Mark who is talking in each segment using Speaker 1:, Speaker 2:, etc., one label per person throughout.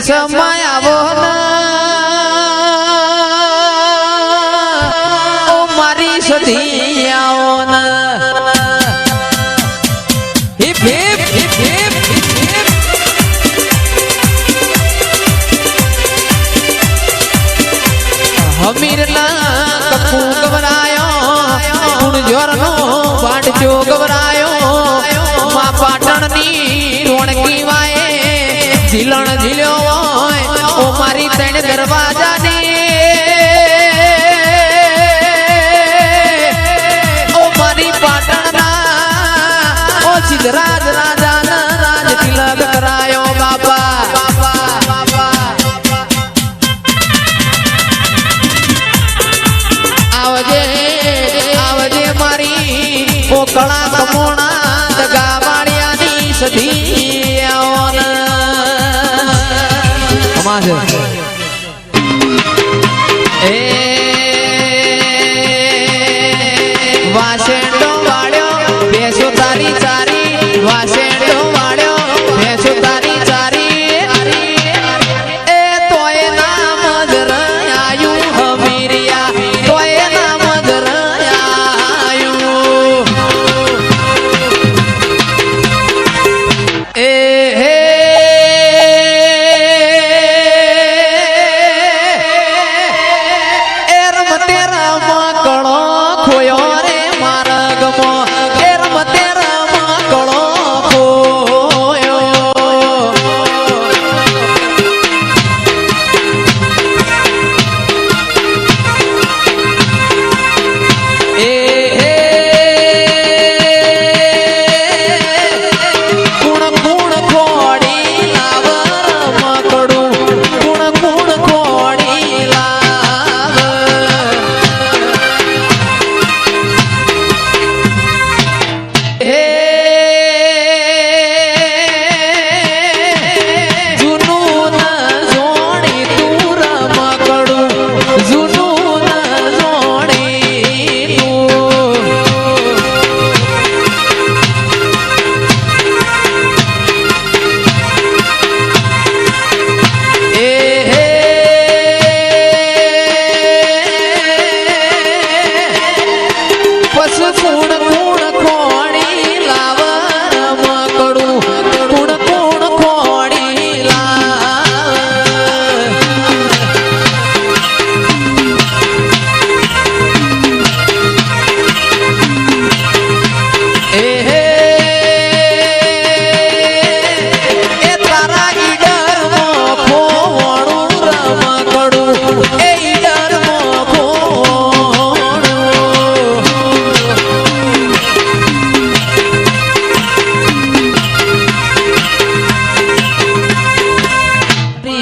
Speaker 1: સમય આવો ઓ મારી સધી આવો હિપ ગવરાયો, ગુણ જોરનો વાટજો ગવરાયો. મા પાટણની રોણકી વાએ મારી દરવાજા ને ઓ મારી આવજે આવજે મારી પોકળા કમોણા દગા સધી આવન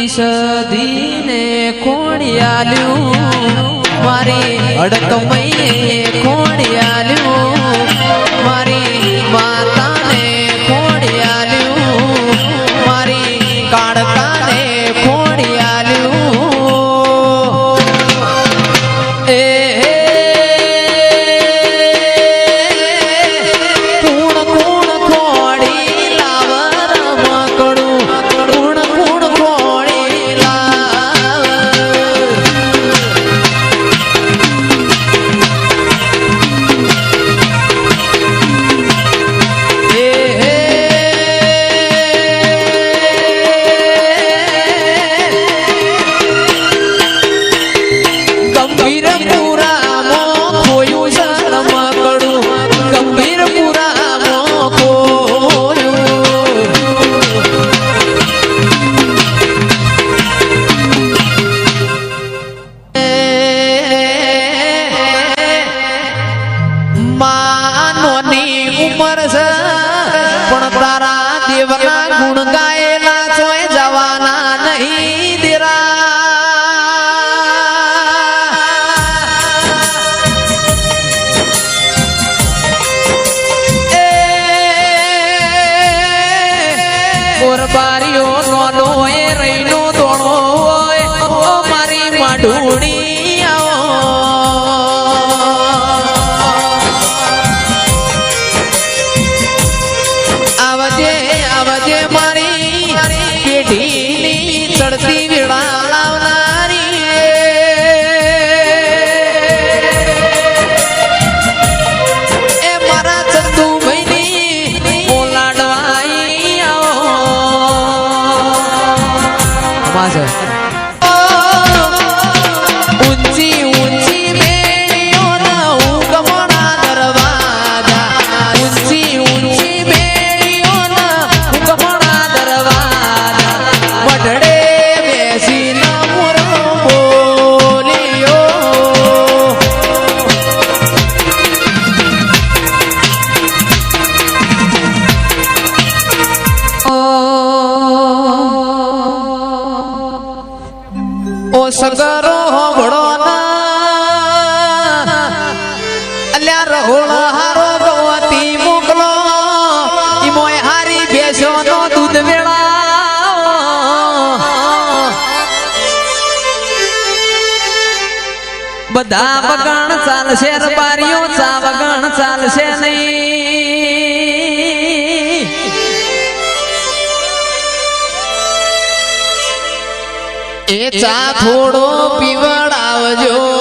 Speaker 1: સધીને ખોડિયાલ્યું મારી અડકમૈયે મૈયે મારી વેપારીઓ સોનો એ રહીનો હોય. ઓ મારી માઢુણી આવજે આવજે મા 맞아요. સગરો હોભળો અલ્યા રહોળ હારો ગવતી મોકલો. ઈ હારી બેસો નો દૂધ વેળા. બધા વગણ ચાલશે રબારીઓ, ચા વગણ ચાલશે નહીં. એ ચા થોડો પીવડાવજો.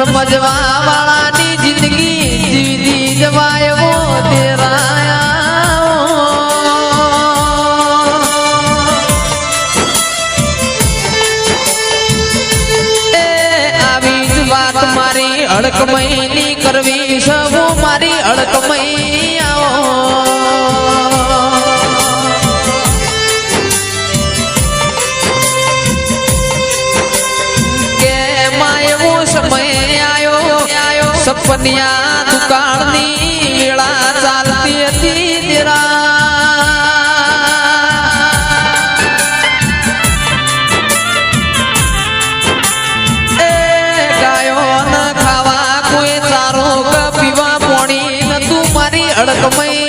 Speaker 1: સમજવા વાળાની જિંદગી જીવી જવાયો મારી અડકમયની કરવી સૌ મારી અડકમય સપનિયા દુકાળની વેળા ચાલતી હતી તેરા ગાયો ખાવા કોઈ ચારો પીવા પોણી ન તું મારી અડકમય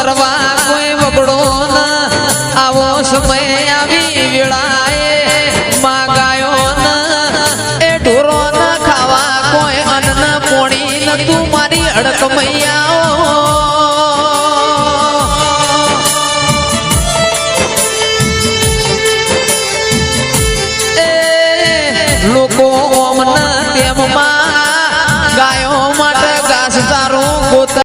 Speaker 1: તો ચરવા કોઈ વગડો ન આવો સમય આવી વેળાએ માં ગાયો ન. એ ઢોરો ન ખાવા કોઈ અન્ન પોણી ન તું મારી અડકમૈયા